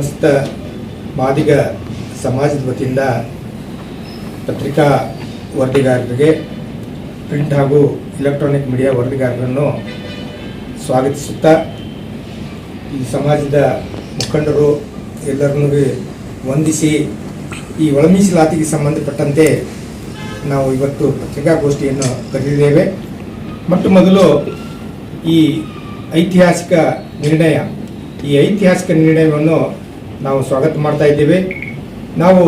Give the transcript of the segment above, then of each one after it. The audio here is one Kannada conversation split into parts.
ಸಮಸ್ತ ಮಾದಿಗ ಸಮಾಜದ ವತಿಯಿಂದ ಪತ್ರಿಕಾ ವರದಿಗಾರರಿಗೆ ಪ್ರಿಂಟ್ ಹಾಗೂ ಎಲೆಕ್ಟ್ರಾನಿಕ್ ಮೀಡಿಯಾ ವರದಿಗಾರರನ್ನು ಸ್ವಾಗತಿಸುತ್ತಾ ಈ ಸಮಾಜದ ಮುಖಂಡರು ಎಲ್ಲರನ್ನೂ ವಂದಿಸಿ ಈ ಒಳ ಮೀಸಲಾತಿಗೆ ಸಂಬಂಧಪಟ್ಟಂತೆ ನಾವು ಇವತ್ತು ಪತ್ರಿಕಾಗೋಷ್ಠಿಯನ್ನು ಕರೆದಿದ್ದೇವೆ. ಮತ್ತು ಮೊದಲು ಈ ಐತಿಹಾಸಿಕ ನಿರ್ಣಯ, ಈ ಐತಿಹಾಸಿಕ ನಿರ್ಣಯವನ್ನು ನಾವು ಸ್ವಾಗತ ಮಾಡ್ತಾ ಇದ್ದೇವೆ. ನಾವು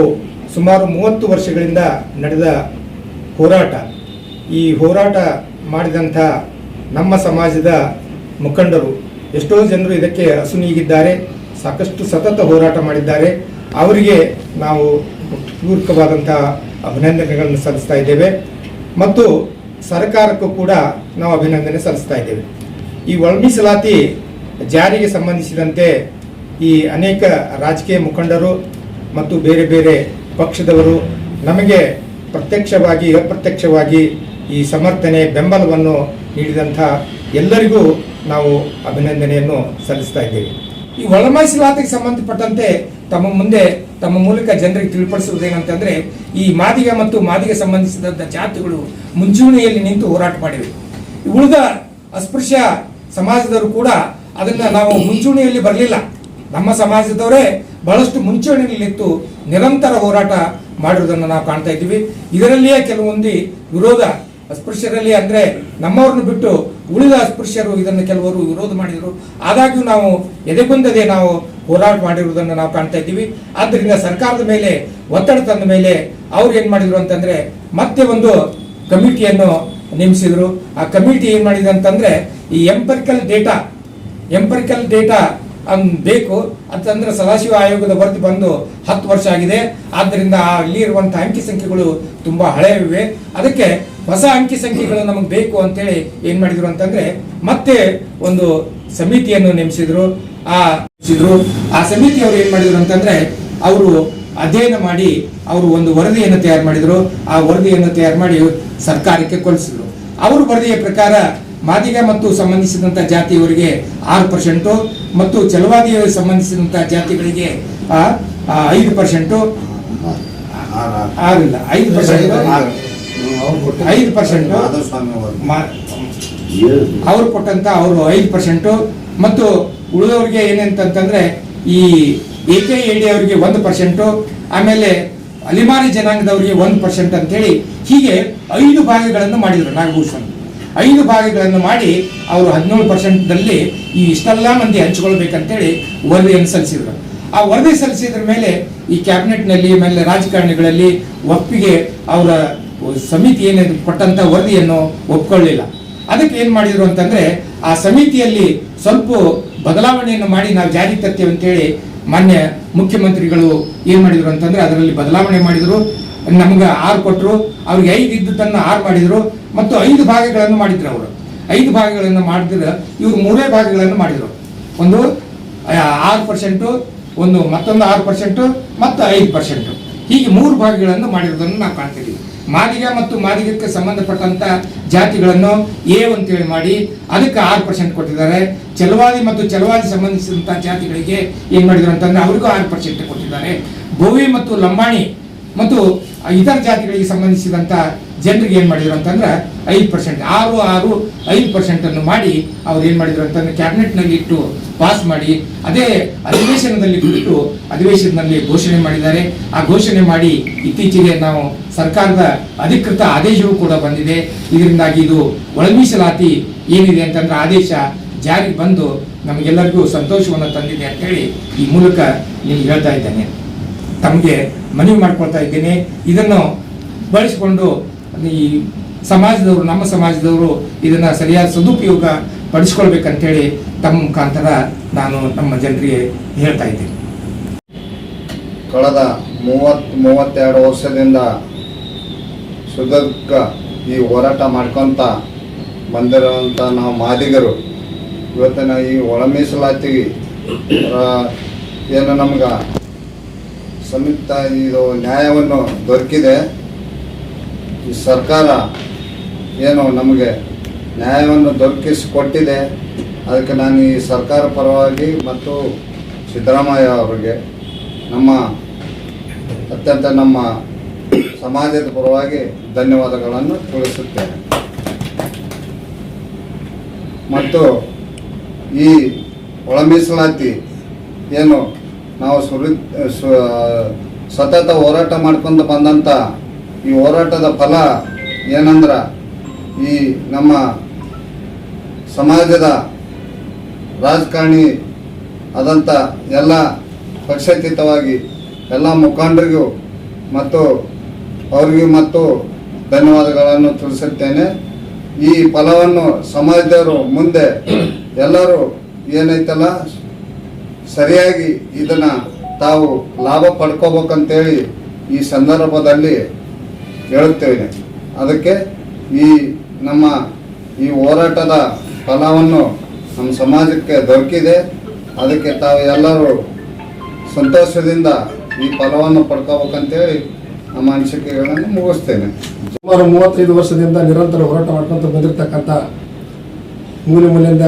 ಸುಮಾರು ಮೂವತ್ತು ವರ್ಷಗಳಿಂದ ನಡೆದ ಹೋರಾಟ. ಈ ಹೋರಾಟ ಮಾಡಿದಂಥ ನಮ್ಮ ಸಮಾಜದ ಮುಖಂಡರು ಎಷ್ಟೋ ಜನರು ಇದಕ್ಕೆ ಅಸುನೀಗಿದ್ದಾರೆ ಸಾಕಷ್ಟು ಸತತ ಹೋರಾಟ ಮಾಡಿದ್ದಾರೆ. ಅವರಿಗೆ ನಾವು ಪೂರ್ವಕವಾದಂಥ ಅಭಿನಂದನೆಗಳನ್ನು ಸಲ್ಲಿಸ್ತಾ ಇದ್ದೇವೆ. ಮತ್ತು ಸರ್ಕಾರಕ್ಕೂ ಕೂಡ ನಾವು ಅಭಿನಂದನೆ ಸಲ್ಲಿಸ್ತಾ ಇದ್ದೇವೆ. ಈ ಒಳ ಮೀಸಲಾತಿ ಜಾರಿಗೆ ಸಂಬಂಧಿಸಿದಂತೆ ಈ ಅನೇಕ ರಾಜಕೀಯ ಮುಖಂಡರು ಮತ್ತು ಬೇರೆ ಬೇರೆ ಪಕ್ಷದವರು ನಮಗೆ ಪ್ರತ್ಯಕ್ಷವಾಗಿ, ಅಪ್ರತ್ಯಕ್ಷವಾಗಿ ಈ ಸಮರ್ಥನೆ, ಬೆಂಬಲವನ್ನು ನೀಡಿದಂಥ ಎಲ್ಲರಿಗೂ ನಾವು ಅಭಿನಂದನೆಯನ್ನು ಸಲ್ಲಿಸ್ತಾ ಇದ್ದೇವೆ. ಈ ಒಳ ಮೀಸಲಾತಿಗೆ ಸಂಬಂಧಪಟ್ಟಂತೆ ತಮ್ಮ ಮುಂದೆ, ತಮ್ಮ ಮೂಲಕ ಜನರಿಗೆ ತಿಳಿಪಡಿಸುವುದೇನಂತಂದ್ರೆ, ಈ ಮಾದಿಗ ಮತ್ತು ಮಾದಿಗೆ ಸಂಬಂಧಿಸಿದಂಥ ಜಾತಿಗಳು ಮುಂಚೂಣಿಯಲ್ಲಿ ನಿಂತು ಹೋರಾಟ ಮಾಡಿವೆ. ಉಳಿದ ಅಸ್ಪೃಶ್ಯ ಸಮಾಜದವರು ಕೂಡ ಅದನ್ನ ನಾವು ಮುಂಚೂಣಿಯಲ್ಲಿ ಬರಲಿಲ್ಲ. ನಮ್ಮ ಸಮಾಜದವರೇ ಬಹಳಷ್ಟು ಮುಂಚೂಣಿಯಲ್ಲಿ ನಿಂತು ನಿರಂತರ ಹೋರಾಟ ಮಾಡಿರುವುದನ್ನು ನಾವು ಕಾಣ್ತಾ ಇದ್ದೀವಿ. ಇದರಲ್ಲಿಯೇ ಕೆಲವೊಂದು ವಿರೋಧ ಅಸ್ಪೃಶ್ಯರಲ್ಲಿ ಅಂದ್ರೆ ನಮ್ಮವ್ರನ್ನ ಬಿಟ್ಟು ಉಳಿದ ಅಸ್ಪೃಶ್ಯರು ಇದನ್ನು ಕೆಲವರು ವಿರೋಧ ಮಾಡಿದರು. ಆದಾಗ್ಯೂ ನಾವು ಎದೆಗುಂದದೆ ನಾವು ಹೋರಾಟ ಮಾಡಿರುವುದನ್ನು ನಾವು ಕಾಣ್ತಾ ಇದ್ದೀವಿ. ಆದ್ದರಿಂದ ಸರ್ಕಾರದ ಮೇಲೆ, ಒತ್ತಡ ತಂದ ಮೇಲೆ ಅವ್ರು ಏನ್ ಮಾಡಿದ್ರು ಅಂತಂದ್ರೆ ಮತ್ತೆ ಒಂದು ಕಮಿಟಿಯನ್ನು ನೇಮಿಸಿದ್ರು. ಆ ಕಮಿಟಿ ಏನ್ ಮಾಡಿದೆ ಅಂತಂದ್ರೆ ಈ ಎಂಪರಿಕಲ್ ಡೇಟಾ ಎಂಪರಿಕಲ್ ಡೇಟಾ ಬೇಕು ಅಂತಂದ್ರೆ ಸದಾಶಿವ ಆಯೋಗದ ವರದಿ ಬಂದು ಹತ್ತು ವರ್ಷ ಆಗಿದೆ. ಆದ್ದರಿಂದ ಅಲ್ಲಿ ಇರುವಂತಹ ಅಂಕಿ ಸಂಖ್ಯೆಗಳು ತುಂಬಾ ಹಳೆಯವಿವೆ. ಅದಕ್ಕೆ ಹೊಸ ಅಂಕಿ ಸಂಖ್ಯೆಗಳು ನಮಗೆ ಬೇಕು ಅಂತೇಳಿ ಏನ್ ಮಾಡಿದ್ರು ಅಂತಂದ್ರೆ ಮತ್ತೆ ಒಂದು ಸಮಿತಿಯನ್ನು ನೇಮಿಸಿದ್ರು. ಆ ಆ ಸಮಿತಿಯವರು ಏನ್ ಮಾಡಿದ್ರು ಅಂತಂದ್ರೆ ಅವರು ಅಧ್ಯಯನ ಮಾಡಿ ಅವರು ಒಂದು ವರದಿಯನ್ನು ತಯಾರು ಮಾಡಿದ್ರು. ಆ ವರದಿಯನ್ನು ತಯಾರು ಮಾಡಿ ಸರ್ಕಾರಕ್ಕೆ ಕಳಿಸಿದ್ರು. ಅವರು ವರದಿಯ ಪ್ರಕಾರ ಮಾದಿಗ ಮತ್ತು ಸಂಬಂಧಿಸಿದಂತ ಜಾತಿಯವರಿಗೆ ಆರು ಪರ್ಸೆಂಟು ಮತ್ತು ಚಲವಾದಿಯವರಿಗೆ ಸಂಬಂಧಿಸಿದಂತ ಜಾತಿಗಳಿಗೆ ಐದು ಪರ್ಸೆಂಟು. ಆರಿಲ್ಲ ಐದು ಪರ್ಸೆಂಟ್. ಐದು ಪರ್ಸೆಂಟ್. ಅವ್ರು ಕೊಟ್ಟಂತ ಅವರು ಐದು ಪರ್ಸೆಂಟು. ಮತ್ತು ಉಳಿದವರಿಗೆ ಏನಂತಂತಂದ್ರೆ ಈ ಎ ಕೆ ಎ ಡಿ ಅವರಿಗೆ ಒಂದು ಪರ್ಸೆಂಟು, ಆಮೇಲೆ ಅಲಿಮಾರಿ ಜನಾಂಗದವರಿಗೆ ಒಂದು ಪರ್ಸೆಂಟ್ ಅಂತೇಳಿ ಹೀಗೆ ಐದು ಭಾಗಗಳನ್ನು ಮಾಡಿದರು ನಾಗಭೂಷಣ್. ಐದು ಭಾಗಗಳನ್ನು ಮಾಡಿ ಅವರು ಹದಿನೇಳು ಪರ್ಸೆಂಟ್ನಲ್ಲಿ ಈ ಇಷ್ಟೆಲ್ಲ ಮಂದಿ ಹಂಚಿಕೊಳ್ಬೇಕಂತೇಳಿ ವರದಿಯನ್ನು ಸಲ್ಲಿಸಿದ್ರು. ಆ ವರದಿ ಸಲ್ಲಿಸಿದ್ರ ಮೇಲೆ ಈ ಕ್ಯಾಬಿನೆಟ್ನಲ್ಲಿ ಆಮೇಲೆ ರಾಜಕಾರಣಿಗಳಲ್ಲಿ ಒಪ್ಪಿಗೆ ಅವರ ಸಮಿತಿ ಏನೇನು ಕೊಟ್ಟಂತ ವರದಿಯನ್ನು ಒಪ್ಕೊಳ್ಳಿಲ್ಲ. ಅದಕ್ಕೆ ಏನು ಮಾಡಿದ್ರು ಅಂತಂದ್ರೆ ಆ ಸಮಿತಿಯಲ್ಲಿ ಸ್ವಲ್ಪ ಬದಲಾವಣೆಯನ್ನು ಮಾಡಿ ನಾವು ಜಾರಿ ತರ್ತೇವೆ ಅಂತೇಳಿ ಮಾನ್ಯ ಮುಖ್ಯಮಂತ್ರಿಗಳು ಏನ್ ಮಾಡಿದ್ರು ಅಂತಂದ್ರೆ ಅದರಲ್ಲಿ ಬದಲಾವಣೆ ಮಾಡಿದ್ರು. ನಮ್ಗೆ ಆರು ಕೊಟ್ಟರು ಅವ್ರಿಗೆ ಐದು ಇದ್ದದನ್ನ ಆರು ಮಾಡಿದ್ರು. ಮತ್ತು ಐದು ಭಾಗಗಳನ್ನು ಮಾಡಿದ್ರು ಅವರು. ಐದು ಭಾಗಗಳನ್ನು ಮಾಡಿದ್ರೆ ಇವರು ಮೂರೇ ಭಾಗಗಳನ್ನು ಮಾಡಿದ್ರು. ಒಂದು ಆರು ಪರ್ಸೆಂಟು, ಒಂದು ಮತ್ತೊಂದು ಆರು ಪರ್ಸೆಂಟು, ಮತ್ತು ಐದು ಪರ್ಸೆಂಟು. ಹೀಗೆ ಮೂರು ಭಾಗಗಳನ್ನು ಮಾಡಿರೋದನ್ನು ನಾವು ಕಾಣ್ತೀವಿ ಮಾದಿಗ ಮತ್ತು ಮಾದಿಗಕ್ಕೆ ಸಂಬಂಧಪಟ್ಟಂತ ಜಾತಿಗಳನ್ನು ಎ ಅಂತೇಳಿ ಮಾಡಿ ಅದಕ್ಕೆ ಆರು ಪರ್ಸೆಂಟ್ ಕೊಟ್ಟಿದ್ದಾರೆ. ಚಲವಾದಿ ಮತ್ತು ಚಲವಾದಿ ಸಂಬಂಧಿಸಿದಂಥ ಜಾತಿಗಳಿಗೆ ಏನು ಮಾಡಿದ್ರು ಅಂತಂದ್ರೆ ಅವ್ರಿಗೂ ಆರು ಪರ್ಸೆಂಟ್ ಕೊಟ್ಟಿದ್ದಾರೆ. ಬೋವಿ ಮತ್ತು ಲಂಬಾಣಿ ಮತ್ತು ಇತರ ಜಾತಿಗಳಿಗೆ ಸಂಬಂಧಿಸಿದಂತ ಜನರಿಗೆ ಏನು ಮಾಡಿದ್ರು ಅಂತಂದ್ರೆ ಐದು ಪರ್ಸೆಂಟ್ ಆರು ಆರು ಐದು ಪರ್ಸೆಂಟನ್ನು ಮಾಡಿ ಅವ್ರು ಏನು ಮಾಡಿದ್ರು ಅಂತಂದ್ರೆ ಕ್ಯಾಬಿನೆಟ್ನಲ್ಲಿ ಇಟ್ಟು ಪಾಸ್ ಮಾಡಿ, ಅದೇ ಅಧಿವೇಶನದಲ್ಲಿ ಬಿಟ್ಟು ಅಧಿವೇಶನದಲ್ಲಿ ಘೋಷಣೆ ಮಾಡಿದ್ದಾರೆ. ಆ ಘೋಷಣೆ ಮಾಡಿ ಇತ್ತೀಚೆಗೆ ನಾವು ಸರ್ಕಾರದ ಅಧಿಕೃತ ಆದೇಶವೂ ಕೂಡ ಬಂದಿದೆ. ಇದರಿಂದಾಗಿ ಇದು ಒಳಮೀಸಲಾತಿ ಏನಿದೆ ಅಂತಂದ್ರೆ ಆದೇಶ ಜಾರಿಗೆ ಬಂದು ನಮಗೆಲ್ಲರಿಗೂ ಸಂತೋಷವನ್ನು ತಂದಿದೆ ಅಂತೇಳಿ ಈ ಮೂಲಕ ನಿಮ್ಗೆ ಹೇಳ್ತಾ ಇದ್ದೇನೆ. ತಮಗೆ ಮನವಿ ಮಾಡ್ಕೊಳ್ತಾ ಇದ್ದೇನೆ. ಇದನ್ನು ಬಳಸಿಕೊಂಡು ಈ ಸಮಾಜದವರು, ನಮ್ಮ ಸಮಾಜದವರು ಇದನ್ನ ಸರಿಯಾದ ಸದುಪಯೋಗ ಪಡಿಸ್ಕೊಳ್ಬೇಕಂತೇಳಿ ತಮ್ಮ ಮುಖಾಂತರ ನಾನು ನಮ್ಮ ಜನರಿಗೆ ಹೇಳ್ತಾ ಇದ್ದೀನಿ. ಕಳೆದ ಮೂವತ್ ಮೂವತ್ತೆರಡು ವರ್ಷದಿಂದ ಸುದೀರ್ಘ ಈ ಹೋರಾಟ ಮಾಡ್ಕೊತ ಬಂದಿರುವಂತ ನಾವು ಮಾದಿಗರು, ಇವತ್ತಿನ ಈ ಒಳ ಮೀಸಲಾತಿ ಏನು ನಮ್ಗೆ ಸಂಯುಕ್ತ ಇದು ನ್ಯಾಯವನ್ನು ದೊರಕಿದೆ. ಈ ಸರ್ಕಾರ ಏನು ನಮಗೆ ನ್ಯಾಯವನ್ನು ದೊರಕಿಸಿಕೊಟ್ಟಿದೆ. ಅದಕ್ಕೆ ನಾನು ಈ ಸರ್ಕಾರ ಪರವಾಗಿ ಮತ್ತು ಸಿದ್ದರಾಮಯ್ಯ ಅವರಿಗೆ ನಮ್ಮ ಅತ್ಯಂತ ನಮ್ಮ ಸಮಾಜದ ಪರವಾಗಿ ಧನ್ಯವಾದಗಳನ್ನು ತಿಳಿಸುತ್ತೇನೆ. ಮತ್ತು ಈ ಒಳಮೀಸಲಾತಿ ಏನು ನಾವು ಸುರಿ ಸತತ ಹೋರಾಟ ಮಾಡ್ಕೊಂಡು ಬಂದಂಥ ಈ ಹೋರಾಟದ ಫಲ ಏನಂದ್ರೆ ಈ ನಮ್ಮ ಸಮಾಜದ ರಾಜಕಾರಣಿ ಆದಂಥ ಎಲ್ಲ ಪಕ್ಷಾತೀತವಾಗಿ ಎಲ್ಲ ಮುಖಂಡರಿಗೂ ಮತ್ತು ಅವರಿಗೂ ಮತ್ತು ಧನ್ಯವಾದಗಳನ್ನು ತಿಳಿಸುತ್ತೇನೆ. ಈ ಫಲವನ್ನು ಸಮಾಜದವರು ಮುಂದೆ ಎಲ್ಲರೂ ಏನೈತಲ್ಲ, ಸರಿಯಾಗಿ ಇದನ್ನು ತಾವು ಲಾಭ ಪಡ್ಕೋಬೇಕಂತೇಳಿ ಈ ಸಂದರ್ಭದಲ್ಲಿ ಹೇಳುತ್ತೇನೆ ಅದಕ್ಕೆ ಈ ನಮ್ಮ ಈ ಹೋರಾಟದ ಫಲವನ್ನು ನಮ್ಮ ಸಮಾಜಕ್ಕೆ ದೊರಕಿದೆ. ಅದಕ್ಕೆ ತಾವು ಎಲ್ಲರೂ ಸಂತೋಷದಿಂದ ಈ ಫಲವನ್ನು ಪಡ್ಕೋಬೇಕಂತೇಳಿ ನಮ್ಮ ಅನಿಸಿಕೆಗಳನ್ನು ಮುಗಿಸ್ತೇನೆ. ಸುಮಾರು ಮೂವತ್ತೈದು ವರ್ಷದಿಂದ ನಿರಂತರ ಹೋರಾಟ ಮಾಡ್ಕೊಂತ ಬಂದಿರತಕ್ಕಂಥ ಮೂಲೆ ಮೂಲೆಯಿಂದ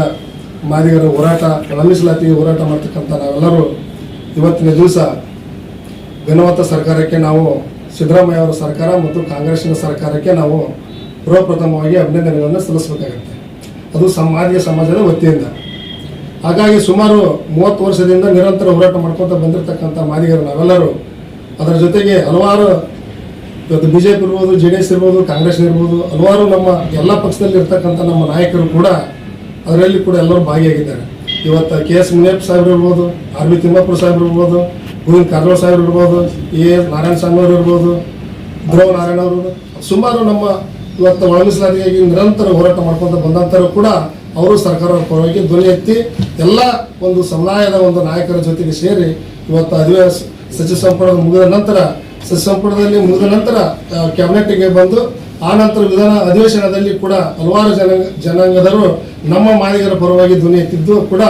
ಮಾದಿಗರ ಹೋರಾಟ ಮೀಸಲಾತಿಗೆ ಹೋರಾಟ ಮಾಡ್ತಕ್ಕಂಥ ನಾವೆಲ್ಲರೂ ಇವತ್ತಿನ ದಿವಸ ಘನವತ್ತ ಸರ್ಕಾರಕ್ಕೆ ನಾವು ಸಿದ್ದರಾಮಯ್ಯ ಅವರ ಸರ್ಕಾರ ಮತ್ತು ಕಾಂಗ್ರೆಸ್ನ ಸರ್ಕಾರಕ್ಕೆ ನಾವು ಪ್ರಪ್ರಥಮವಾಗಿ ಅಭಿನಂದನೆಗಳನ್ನು ಸಲ್ಲಿಸಬೇಕಾಗುತ್ತೆ. ಅದು ಸಮಾಜ, ಸಮಾಜದ ವತಿಯಿಂದ. ಹಾಗಾಗಿ ಸುಮಾರು ಮೂವತ್ತು ವರ್ಷದಿಂದ ನಿರಂತರ ಹೋರಾಟ ಮಾಡ್ಕೊತ ಬಂದಿರತಕ್ಕಂಥ ಮಾದಿಗರು ನಾವೆಲ್ಲರೂ, ಅದರ ಜೊತೆಗೆ ಹಲವಾರು ಇವತ್ತು ಬಿ ಜೆ ಪಿ ಇರ್ಬೋದು, ಜೆ ಡಿ ಎಸ್ ಇರ್ಬೋದು, ಕಾಂಗ್ರೆಸ್ ಇರ್ಬೋದು, ಹಲವಾರು ನಮ್ಮ ಎಲ್ಲ ಪಕ್ಷದಲ್ಲಿ ಇರ್ತಕ್ಕಂಥ ನಮ್ಮ ನಾಯಕರು ಕೂಡ ಅದರಲ್ಲಿ ಕೂಡ ಎಲ್ಲರೂ ಭಾಗಿಯಾಗಿದ್ದಾರೆ. ಇವತ್ತು ಕೆ ಎಸ್ ಮುನಿಯಪ್ಪ ಸಾಹೇಬ್ರು ಇರ್ಬೋದು, ಆರ್ ಬಿ ತಿಮ್ಮಪ್ಪರು ಸಾಹೇಬ್ರು ಇರ್ಬೋದು ಗೋವಿಂದ ಕಾರಜೋಳ ಸಾಹೇಬ್ರು ಇರ್ಬೋದು, ಎ ಎಸ್ ನಾರಾಯಣ ಸ್ವಾಮಿ ಅವರು ಇರ್ಬೋದು ಧ್ರುವ ನಾರಾಯಣ ಅವರು ಸುಮಾರು ನಮ್ಮ ಇವತ್ತು ಒಳಗಿಸಲಾದಿಗಾಗಿ ನಿರಂತರ ಹೋರಾಟ ಮಾಡ್ಕೊಂತ ಬಂದಂತರೂ ಕೂಡ ಅವರು ಸರ್ಕಾರದ ಪರವಾಗಿ ಧ್ವನಿ ಎತ್ತಿ ಎಲ್ಲ ಒಂದು ಸಮುದಾಯದ ಒಂದು ನಾಯಕರ ಜೊತೆಗೆ ಸೇರಿ ಇವತ್ತು ಅಧಿವೇಶ ಸಚಿವ ಸಂಪುಟ ಮುಗಿದ ನಂತರ, ಸಚಿವ ಸಂಪುಟದಲ್ಲಿ ಮುಗಿದ ನಂತರ ಕ್ಯಾಬಿನೆಟ್ಗೆ ಬಂದು ಆ ನಂತರ ವಿಧಾನ ಅಧಿವೇಶನದಲ್ಲಿ ಕೂಡ ಹಲವಾರು ಜನ ಜನಾಂಗದರು ನಮ್ಮ ಮಾಲೀಕರ ಪರವಾಗಿ ಧ್ವನಿ ಎತ್ತಿದ್ದು ಕೂಡ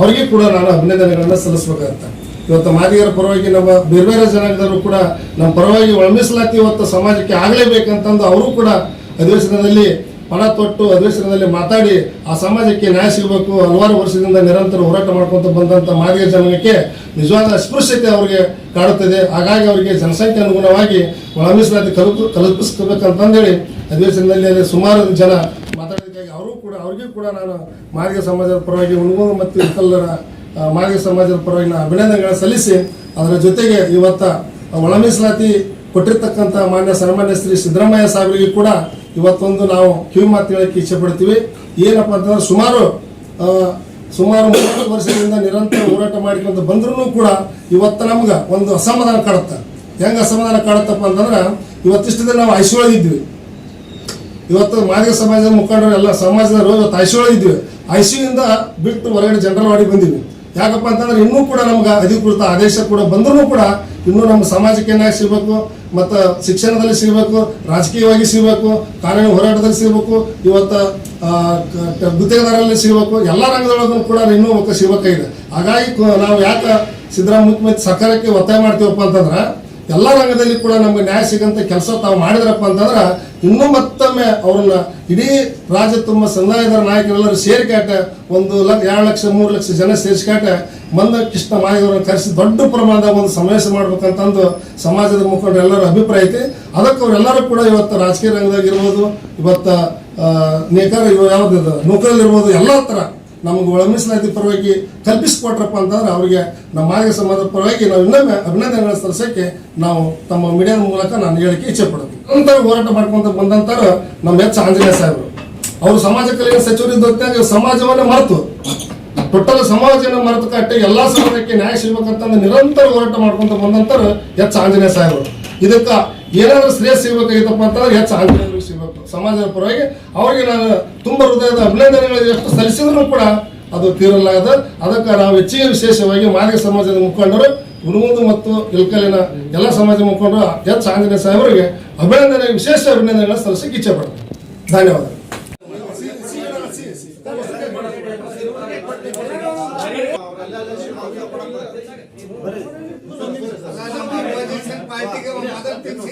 ಅವರಿಗೆ ಕೂಡ ನಾನು ಅಭಿನಂದನೆಗಳನ್ನು ಸಲ್ಲಿಸಬೇಕಾಗತ್ತೆ. ಇವತ್ತು ಮಾದಿಗರ ಪರವಾಗಿ ನಮ್ಮ ಬೇರೆ ಬೇರೆ ಜನಾಂಗದವರು ಕೂಡ ನಮ್ಮ ಪರವಾಗಿ ಒಳಮಿಸಲಾತಿ ಇವತ್ತು ಸಮಾಜಕ್ಕೆ ಆಗಲೇಬೇಕಂತಂದು ಅವರು ಕೂಡ ಅಧಿವೇಶನದಲ್ಲಿ ಪಣ ತೊಟ್ಟು ಅಧಿವೇಶನದಲ್ಲಿ ಮಾತಾಡಿ ಆ ಸಮಾಜಕ್ಕೆ ನ್ಯಾಯ ಸಿಗಬೇಕು ಹಲವಾರು ವರ್ಷದಿಂದ ನಿರಂತರ ಹೋರಾಟ ಮಾಡ್ಕೊಂತ ಬಂದಂಥ ಮಾದಿಗ ಜನಾಂಗಕ್ಕೆ ನಿಜವಾದ ಅಸ್ಪೃಶ್ಯತೆ ಅವರಿಗೆ ಕಾಡುತ್ತದೆ. ಹಾಗಾಗಿ ಅವರಿಗೆ ಜನಸಂಖ್ಯೆ ಅನುಗುಣವಾಗಿ ಒಳ ಮೀಸಲಾತಿ ಕಲ್ಪು ಕಲ್ಪಿಸ್ಕೋಬೇಕಂತಂದೇಳಿ ಅಧಿವೇಶನದಲ್ಲಿ ಸುಮಾರು ಜನ ಮಾತಾಡಿದಾಗ ಅವರು ಕೂಡ ಅವ್ರಿಗೂ ಕೂಡ ನಾನು ಮಾದಿಗ ಸಮಾಜದ ಪರವಾಗಿ ಉಣಗುಂದ ಮತ್ತು ಆ, ಮಾದಿಗ ಸಮಾಜದ ಪರವಾಗಿ ನಾನು ಅಭಿನಂದನೆಗಳನ್ನು ಸಲ್ಲಿಸಿ, ಅದರ ಜೊತೆಗೆ ಇವತ್ತ ಒಳ ಮೀಸಲಾತಿ ಕೊಟ್ಟಿರ್ತಕ್ಕಂಥ ಮಾನ್ಯ ಸನ್ಮಾನ್ಯ ಶ್ರೀ ಸಿದ್ದರಾಮಯ್ಯ ಸಾಹೇಬರಿಗೆ ಕೂಡ ಇವತ್ತೊಂದು ನಾವು ಕಿವಿ ಮಾತು ಹೇಳಕ್ಕೆ ಇಚ್ಛೆ ಪಡ್ತೀವಿ. ಏನಪ್ಪ ಅಂತಂದ್ರೆ ಸುಮಾರು ಸುಮಾರು ಮೂವತ್ತು ವರ್ಷದಿಂದ ನಿರಂತರ ಹೋರಾಟ ಮಾಡಿಕೊಂತ ಬಂದ್ರೂ ಕೂಡ ಇವತ್ತು ನಮ್ಗೆ ಒಂದು ಅಸಮಾಧಾನ ಕಾಡುತ್ತೆ. ಹೆಂಗೆ ಅಸಮಾಧಾನ ಕಾಡುತ್ತಪ್ಪ ಅಂತಂದ್ರೆ, ಇವತ್ತಿಷ್ಟು ದಿನ ನಾವು ಐಸಿಯೊಳಗಿದ್ವಿ ಇವತ್ತು ಮಾದಿಗ ಸಮಾಜದ ಮುಖಂಡರು ಎಲ್ಲ ಸಮಾಜದವರು ಇವತ್ತು ಐಸಿಯೊಳಗಿದ್ವಿ ಐಸಿಯಿಂದ ಬಿಟ್ಟು ಹೊರಗಡೆ ಜನರಲ್ ಮಾಡಿ ಬಂದಿವಿ. ಯಾಕಪ್ಪ ಅಂತಂದ್ರೆ ಇನ್ನೂ ಕೂಡ ನಮ್ಗೆ ಅಧಿಕೃತ ಆದೇಶ ಕೂಡ ಬಂದರೂ ಕೂಡ ಇನ್ನೂ ನಮ್ಮ ಸಮಾಜಕ್ಕೆ ನ್ಯಾಯ ಸಿಗಬೇಕು, ಮತ್ತು ಶಿಕ್ಷಣದಲ್ಲಿ ಸಿಗಬೇಕು, ರಾಜಕೀಯವಾಗಿ ಸಿಗಬೇಕು, ಕಾನೂನು ಹೋರಾಟದಲ್ಲಿ ಸಿಗಬೇಕು, ಇವತ್ತು ಗುತ್ತಿಗೆದಾರರಲ್ಲಿ ಸಿಗಬೇಕು, ಎಲ್ಲ ರಂಗದೊಳಗೂ ಕೂಡ ಇನ್ನೂ ಸಿಗಬೇಕಾಗಿದೆ. ಹಾಗಾಗಿ ನಾವು ಯಾಕೆ ಮುಖ್ಯಮಂತ್ರಿ ಸರ್ಕಾರಕ್ಕೆ ಒತ್ತಾಯ ಮಾಡ್ತೀವಪ್ಪ ಅಂತಂದ್ರೆ ಎಲ್ಲ ರಂಗದಲ್ಲಿ ಕೂಡ ನಮ್ಗೆ ನ್ಯಾಯ ಸಿಗಂತ ಕೆಲಸ ತಾವು ಮಾಡಿದ್ರಪ್ಪ ಅಂತಂದ್ರೆ ಇನ್ನೂ ಮತ್ತೊಮ್ಮೆ ಅವ್ರನ್ನ ಇಡೀ ರಾಜ್ಯ ತುಂಬ ಸಮುದಾಯದ ನಾಯಕರೆಲ್ಲರೂ ಸೇರಿಕಾಟ ಒಂದು ಲಕ್ಷ, ಎರಡು ಲಕ್ಷ, ಮೂರು ಲಕ್ಷ ಜನ ಸೇರಿಸ್ಕಾಟ ಮಂದ ಕೃಷ್ಣ ಮಾದಿಗರನ್ನು ಕರೆಸಿ ದೊಡ್ಡ ಪ್ರಮಾಣದ ಒಂದು ಸಮಾವೇಶ ಮಾಡ್ಬೇಕಂತಂದು ಸಮಾಜದ ಮುಖಂಡರು ಎಲ್ಲರೂ ಅಭಿಪ್ರಾಯ ಐತಿ. ಅದಕ್ಕೆ ಅವರೆಲ್ಲರೂ ಕೂಡ ಇವತ್ತು ರಾಜಕೀಯ ರಂಗದಾಗಿರ್ಬೋದು ಇವತ್ತು ನೇಕಾರ ಯಾವ್ದು ನೌಕರಲ್ಲಿರ್ಬೋದು ಎಲ್ಲ ಥರ. ನಮ್ಗೆ ಒಳ ಪರವಾಗಿ ಕಲ್ಪಿಸಿಕೊಟ್ರಪ್ಪ ಅಂತಂದ್ರೆ ಅವರಿಗೆ ನಮ್ಮ ಮಾರ್ಗ ಸಮಾಜದ ಪರವಾಗಿ ನಾವು ಇನ್ನೊಮ್ಮೆ ಅಭಿನಂದನೆಗಳನ್ನು ಸಲ್ಲಿಸೋಕ್ಕೆ ನಾವು ತಮ್ಮ ಮೀಡಿಯಾದ ಮೂಲಕ ನಾನು ಹೇಳಕ್ಕೆ ಇಚ್ಛೆ ಪಡ್ತೀನಿ ಅಂತ ಹೋರಾಟ ಮಾಡ್ಕೊಂತ ಬಂದಂತಾರ ನಮ್ಮ ಎಚ್ ಆಂಜನೇಯ ಸಾಹೇಬರು. ಅವರು ಸಮಾಜ ಕಲ್ಯಾಣ ಸಚಿವರಿದ್ದ ಹೊತ್ನ್ಯಾಗ ಸಮಾಜವನ್ನ ಮರೆತು. ಟೋಟಲ್ ಸಮಾಜನ ಮರೆತು ಕಟ್ಟಿ ಎಲ್ಲಾ ಸಮಾಜಕ್ಕೆ ನ್ಯಾಯ ಸಿಗ್ಬೇಕಂತಂದು ನಿರಂತರ ಹೋರಾಟ ಮಾಡ್ಕೊಂತ ಬಂದಂತಾರ ಎಚ್ ಆಂಜನೇಯ ಸಾಹೇಬರು. ಇದಕ್ಕ ಏನಾದ್ರೂ ಶ್ರೇಯಸ್ ಸಿಗಬೇಕಾಗಿತ್ತಪ್ಪ ಅಂತಂದ್ರೆ ಹೆಚ್ಚು ಆಂಜನೇಯರಿಗೆ ಸಿಗಬೇಕು ಸಮಾಜದ ಪರವಾಗಿ ಅವರಿಗೆ ನಾನು ತುಂಬ ಹೃದಯದ ಅಭಿನಂದನೆಗಳು ಎಷ್ಟು ಸಲ್ಲಿಸಿದ್ರು ಕೂಡ ಅದು ತೀರಲಾಗದ. ಅದಕ್ಕೆ ನಾವು ಹೆಚ್ಚಿಗೆ ವಿಶೇಷವಾಗಿ ಮಾದಿಗ ಸಮಾಜದ ಮುಖಂಡರು ಹುಡುಗುಂದು ಮತ್ತು ಇಲ್ಕಲಿನ ಎಲ್ಲ ಸಮಾಜ ಮುಖಂಡರು, ಎಚ್ ಆಂಜನೇಯ ಸಾಹೇಬರಿಗೆ ಅಭಿನಂದನೆ ವಿಶೇಷ ಅಭಿನಂದನೆಗಳನ್ನು ಸಲ್ಲಿಸಿ ಇಚ್ಛೆ ಪಡ್ತೀನಿ. ಧನ್ಯವಾದ ನಮ್ಮ ಅಪೋಸಿಷನ್ ಪಾರ್ಟಿಗೆ ಮೊದಲು ತಿನ್ಸಿ ನಾನು ಖುಷಿ ಹಂಚಿಗೆ ಬೇಕಿಲ್ಲ ಅವರು ಯಾಕಂದ್ರೆ ನಮ್ಮ